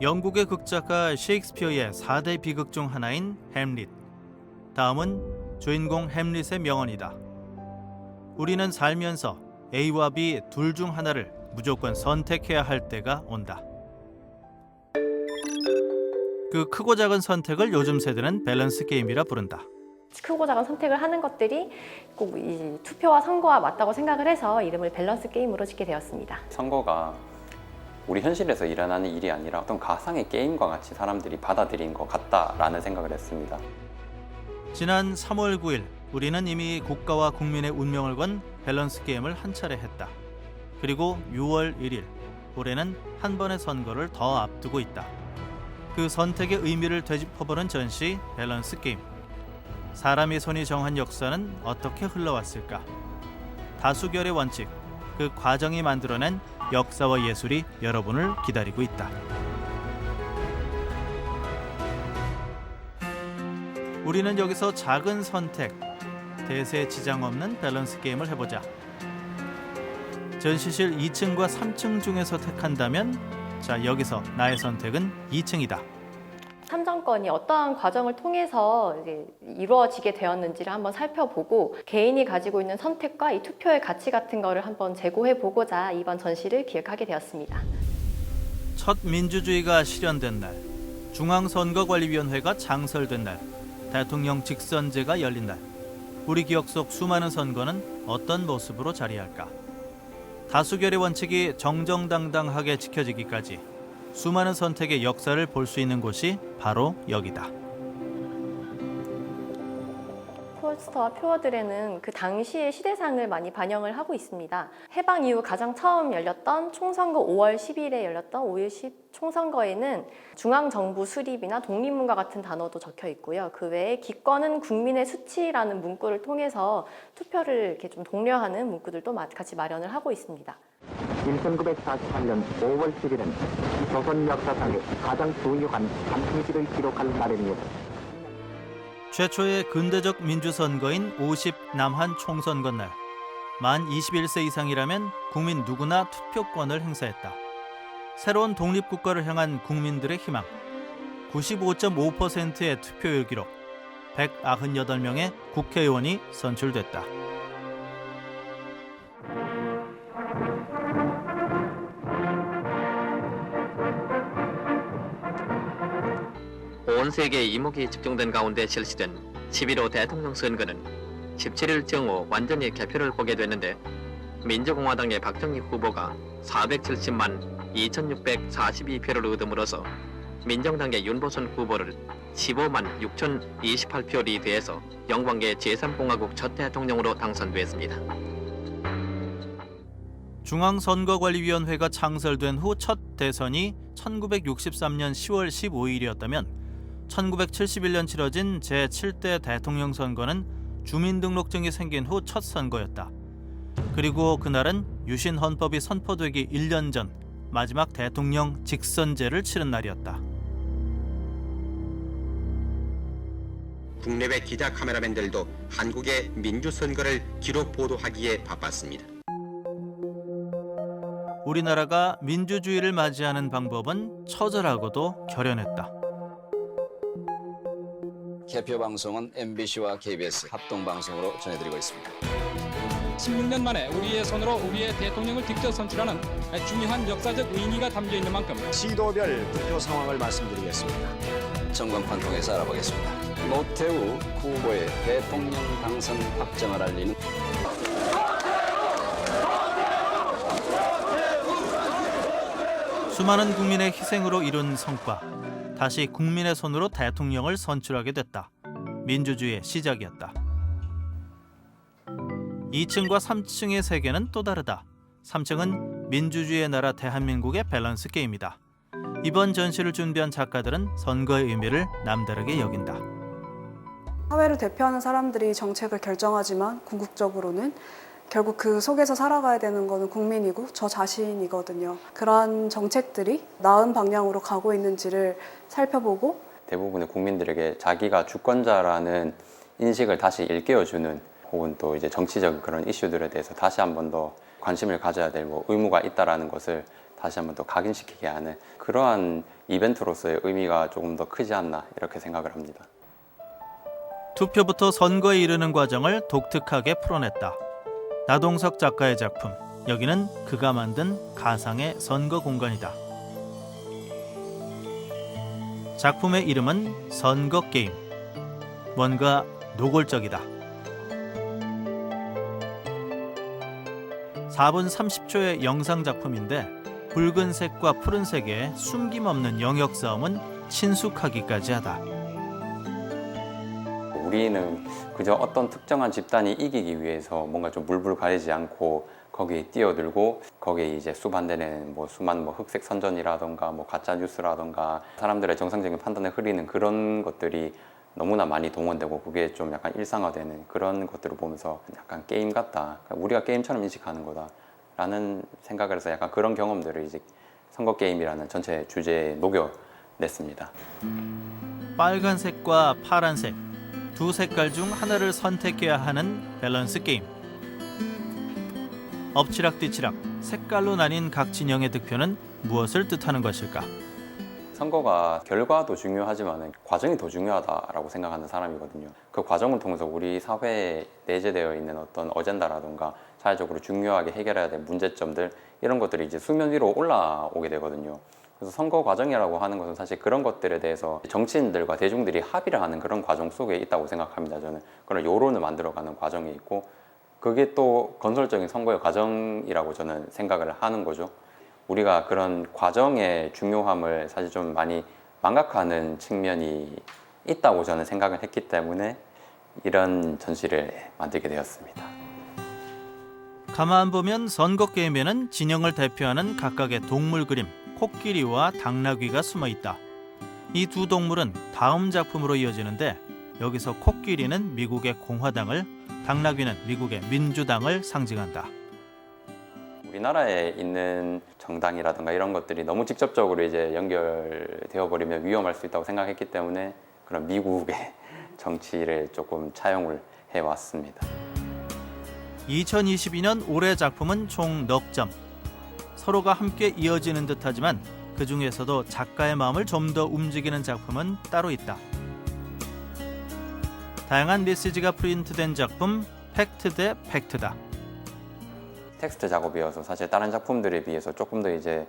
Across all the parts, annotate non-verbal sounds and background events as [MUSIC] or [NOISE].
영국의 극작가 셰익스피어의 4대 비극 중 하나인 햄릿. 다음은 주인공 햄릿의 명언이다. 우리는 살면서 A와 B 둘 중 하나를 무조건 선택해야 할 때가 온다. 그 크고 작은 선택을 요즘 세대는 밸런스 게임이라 부른다. 크고 작은 선택을 하는 것들이 꼭 이 투표와 선거와 맞다고 생각을 해서 이름을 밸런스 게임으로 짓게 되었습니다. 선거가 우리 현실에서 일어나는 일이 아니라 어떤 가상의 게임과 같이 사람들이 받아들인 것 같다라는 생각을 했습니다. 지난 3월 9일 우리는 이미 국가와 국민의 운명을 건 밸런스 게임을 한 차례 했다. 그리고 6월 1일 올해는 한 번의 선거를 더 앞두고 있다. 그 선택의 의미를 되짚어보는 전시 밸런스 게임. 사람의 손이 정한 역사는 어떻게 흘러왔을까? 다수결의 원칙, 그 과정이 만들어낸 역사와 예술이 여러분을 기다리고 있다. 우리는 여기서 작은 선택, 대세 지장 없는 밸런스 게임을 해보자. 전시실 2층과 3층 중에서 택한다면, 자 여기서 나의 선택은 2층이다. 참정권이 어떠한 과정을 통해서 이제 이루어지게 되었는지를 한번 살펴보고 개인이 가지고 있는 선택과 이 투표의 가치 같은 거를 한번 재고해 보고자 이번 전시를 기획하게 되었습니다. 첫 민주주의가 실현된 날, 중앙선거관리위원회가 창설된 날, 대통령 직선제가 열린 날, 우리 기억 속 수많은 선거는 어떤 모습으로 자리할까? 다수결의 원칙이 정정당당하게 지켜지기까지 수많은 선택의 역사를 볼 수 있는 곳이 바로 여기다. 포스터와 표어들에는 그 당시의 시대상을 많이 반영을 하고 있습니다. 해방 이후 가장 처음 열렸던 총선거 5월 10일에 열렸던 5.10 총선거에는 중앙정부 수립이나 독립문과 같은 단어도 적혀 있고요. 그 외에 기권은 국민의 수치라는 문구를 통해서 투표를 이렇게 좀 독려하는 문구들도 마- 같이 마련을 하고 있습니다. 1948년 5월 10일은 조선 역사상에 가장 중요한 한 페이지를 기록할 날입니다. 최초의 근대적 민주선거인 50 남한 총선거 날, 만 21세 이상이라면 국민 누구나 투표권을 행사했다. 새로운 독립국가를 향한 국민들의 희망, 95.5%의 투표율 기록, 198명의 국회의원이 선출됐다. 온 세계에 이목이 집중된 가운데 실시된 11호 대통령 선거는 17일 정오 완전히 개표를 보게 됐는데 민주공화당의 박정희 후보가 470만 2642표를 얻음으로써 민정당의 윤보선 후보를 15만 6028표 리드해서 영광계 제3공화국 첫 대통령으로 당선됐습니다. 중앙선거관리위원회가 창설된 후 첫 대선이 1963년 10월 15일이었다면 1971년 치러진 제7대 대통령 선거는 주민등록증이 생긴 후 첫 선거였다. 그리고 그날은 유신 헌법이 선포되기 1년 전 마지막 대통령 직선제를 치른 날이었다. 국내외 기자 카메라맨들도 한국의 민주 선거를 기록 보도하기에 바빴습니다. 우리나라가 민주주의를 맞이하는 방법은 처절하고도 결연했다. 개표 방송은 MBC와 KBS 합동 방송으로 전해드리고 있습니다. 16년 만에 우리의 손으로 우리의 대통령을 직접 선출하는 중요한 역사적 의미가 담겨 있는 만큼 시도별 투표 상황을 말씀드리겠습니다. 전광판 통해서 알아보겠습니다. 노태우 후보의 대통령 당선 확정을 알리는 수많은 국민의 희생으로 이룬 성과. 다시 국민의 손으로 대통령을 선출하게 됐다. 민주주의의 시작이었다. 2층과 3층의 세계는 또 다르다. 3층은 민주주의의 나라 대한민국의 밸런스 게임이다. 이번 전시를 준비한 작가들은 선거의 의미를 남다르게 여긴다. 사회를 대표하는 사람들이 정책을 결정하지만 궁극적으로는 결국 그 속에서 살아가야 되는 거는 국민이고 저 자신이거든요. 그러한 정책들이 나은 방향으로 가고 있는지를 살펴보고 대부분의 국민들에게 자기가 주권자라는 인식을 다시 일깨워주는 혹은 또 이제 정치적 그런 이슈들에 대해서 다시 한 번 더 관심을 가져야 될 뭐 의무가 있다라는 것을 다시 한 번 더 각인시키게 하는 그러한 이벤트로서의 의미가 조금 더 크지 않나 이렇게 생각을 합니다. 투표부터 선거에 이르는 과정을 독특하게 풀어냈다. 나동석 작가의 작품. 여기는 그가 만든 가상의 선거 공간이다. 작품의 이름은 선거 게임. 뭔가 노골적이다. 4분 30초의 영상 작품인데 붉은색과 푸른색의 숨김없는 영역 싸움은 친숙하기까지 하다. 우리는 그저 어떤 특정한 집단이 이기기 위해서 뭔가 좀 물불 가리지 않고 거기에 뛰어들고 거기에 이제 수반되는 뭐 수많은 뭐 흑색 선전이라던가 뭐 가짜 뉴스라던가 사람들의 정상적인 판단에 흐리는 그런 것들이 너무나 많이 동원되고 그게 좀 약간 일상화되는 그런 것들을 보면서 약간 게임 같다. 그러니까 우리가 게임처럼 인식하는 거다라는 생각을 해서 약간 그런 경험들을 이제 선거 게임이라는 전체 주제에 녹여 냈습니다. 빨간색과 파란색 두 색깔 중 하나를 선택해야 하는 밸런스 게임. 엎치락뒤치락 색깔로 나뉜 각 진영의 득표는 무엇을 뜻하는 것일까? 선거가 결과도 중요하지만 과정이 더 중요하다라고 생각하는 사람이거든요. 그 과정을 통해서 우리 사회에 내재되어 있는 어떤 어젠다라든가 사회적으로 중요하게 해결해야 될 문제점들 이런 것들이 이제 수면 위로 올라오게 되거든요. 그래서 선거 과정이라고 하는 것은 사실 그런 것들에 대해서 정치인들과 대중들이 합의를 하는 그런 과정 속에 있다고 생각합니다. 저는 그런 여론을 만들어가는 과정이 있고 그게 또 건설적인 선거의 과정이라고 저는 생각을 하는 거죠. 우리가 그런 과정의 중요함을 사실 좀 많이 망각하는 측면이 있다고 저는 생각을 했기 때문에 이런 전시를 만들게 되었습니다. 가만 보면 선거 게임에는 진영을 대표하는 각각의 동물 그림 코끼리와 당나귀가 숨어 있다. 이 두 동물은 다음 작품으로 이어지는데 여기서 코끼리는 미국의 공화당을 당나귀는 미국의 민주당을 상징한다. 우리나라에 있는 정당이라든가 이런 것들이 너무 직접적으로 이제 연결되어 버리면 위험할 수 있다고 생각했기 때문에 그런 미국의 [LAUGHS] 정치를 조금 차용을 해 왔습니다. 2022년 올해 작품은 총 넉 점. 서로가 함께 이어지는 듯하지만 그 중에서도 작가의 마음을 좀 더 움직이는 작품은 따로 있다. 다양한 메시지가 프린트된 작품 팩트 대 팩트다. 텍스트 작업이어서 사실 다른 작품들에 비해서 조금 더 이제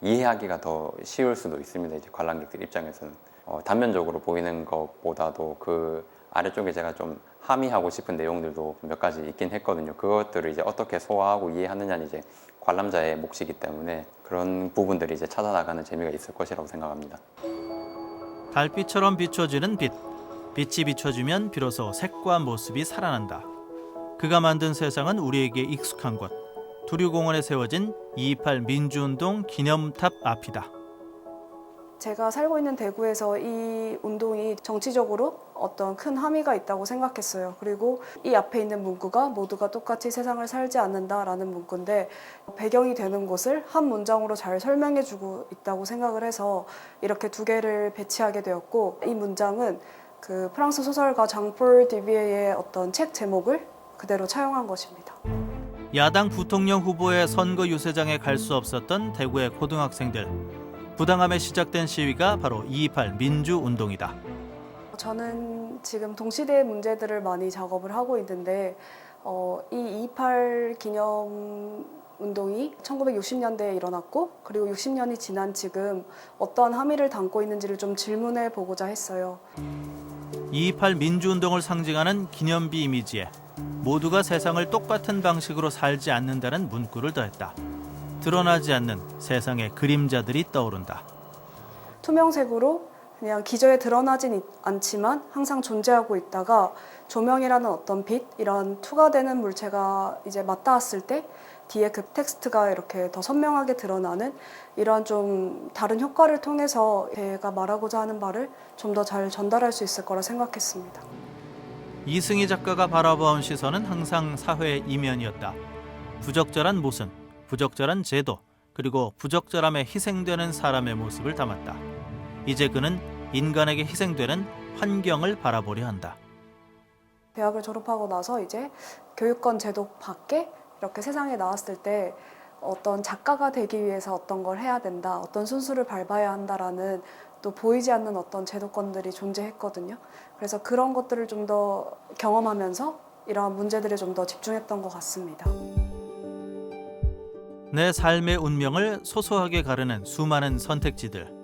이해하기가 더 쉬울 수도 있습니다. 이제 관람객들 입장에서는 어, 단면적으로 보이는 것보다도 그 아래쪽에 제가 좀 함의하고 싶은 내용들도 몇 가지 있긴 했거든요. 그것들을 이제 어떻게 소화하고 이해하느냐는 이제 관람자의 몫이기 때문에 그런 부분들이 이제 찾아나가는 재미가 있을 것이라고 생각합니다. 달빛처럼 비춰지는 빛. 빛이 비춰지면 비로소 색과 모습이 살아난다. 그가 만든 세상은 우리에게 익숙한 곳. 두류공원에 세워진 228 민주운동 기념탑 앞이다. 제가 살고 있는 대구에서 이 운동이 정치적으로 어떤 큰 함의가 있다고 생각했어요. 그리고 이 앞에 있는 문구가 모두가 똑같이 세상을 살지 않는다라는 문구인데 배경이 되는 곳을 한 문장으로 잘 설명해주고 있다고 생각을 해서 이렇게 두 개를 배치하게 되었고 이 문장은 그 프랑스 소설가 장폴 디비에의 어떤 책 제목을 그대로 차용한 것입니다. 야당 부통령 후보의 선거 유세장에 갈 수 없었던 대구의 고등학생들. 부당함에 시작된 시위가 바로 228 민주운동이다. 저는 지금 동시대 문제들을 많이 작업을 하고 있는데 어, 이28 기념 운동이 1960년대에 일어났고 그리고 60년이 지난 지금 어떠한 함의를 담고 있는지를 좀 질문해 보고자 했어요. 228 민주운동을 상징하는 기념비 이미지에 모두가 세상을 똑같은 방식으로 살지 않는다는 문구를 더했다. 드러나지 않는 세상의 그림자들이 떠오른다. 투명색으로 그냥 기저에 드러나진 있- 않지만 항상 존재하고 있다가 조명이라는 어떤 빛 이런 투과되는 물체가 이제 맞닿았을 때 뒤에 그 텍스트가 이렇게 더 선명하게 드러나는 이런 좀 다른 효과를 통해서 제가 말하고자 하는 바를 좀더 잘 전달할 수 있을 거라 생각했습니다. 이승희 작가가 바라보은 시선은 항상 사회의 이면이었다. 부적절한 모순, 부적절한 제도, 그리고 부적절함에 희생되는 사람의 모습을 담았다. 이제 그는 인간에게 희생되는 환경을 바라보려 한다. 대학을 졸업하고 나서 이제 교육권 제도 밖에 이렇게 세상에 나왔을 때 어떤 작가가 되기 위해서 어떤 걸 해야 된다, 어떤 순수를 밟아야 한다라는 또 보이지 않는 어떤 제도권들이 존재했거든요. 그래서 그런 것들을 좀 더 경험하면서 이러한 문제들에 좀 더 집중했던 것 같습니다. 내 삶의 운명을 소소하게 가르는 수많은 선택지들.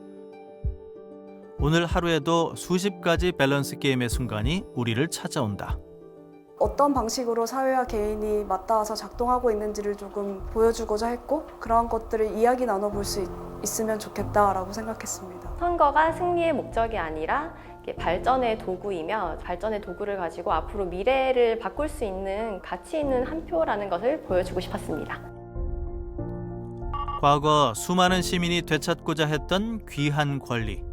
오늘 하루에도 수십 가지 밸런스 게임의 순간이 우리를 찾아온다. 어떤 방식으로 사회와 개인이 맞닿아서 작동하고 있는지를 조금 보여주고자 했고 그러한 것들을 이야기 나눠볼 수 있, 있으면 좋겠다라고 생각했습니다. 선거가 승리의 목적이 아니라 발전의 도구이며 발전의 도구를 가지고 앞으로 미래를 바꿀 수 있는 가치 있는 한 표라는 것을 보여주고 싶었습니다. 과거 수많은 시민이 되찾고자 했던 귀한 권리.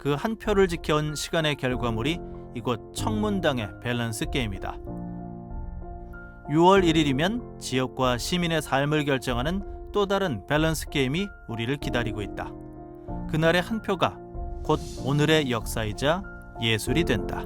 그 한 표를 지켜온 시간의 결과물이 이곳 청문당의 밸런스 게임이다. 6월 1일이면 지역과 시민의 삶을 결정하는 또 다른 밸런스 게임이 우리를 기다리고 있다. 그날의 한 표가 곧 오늘의 역사이자 예술이 된다.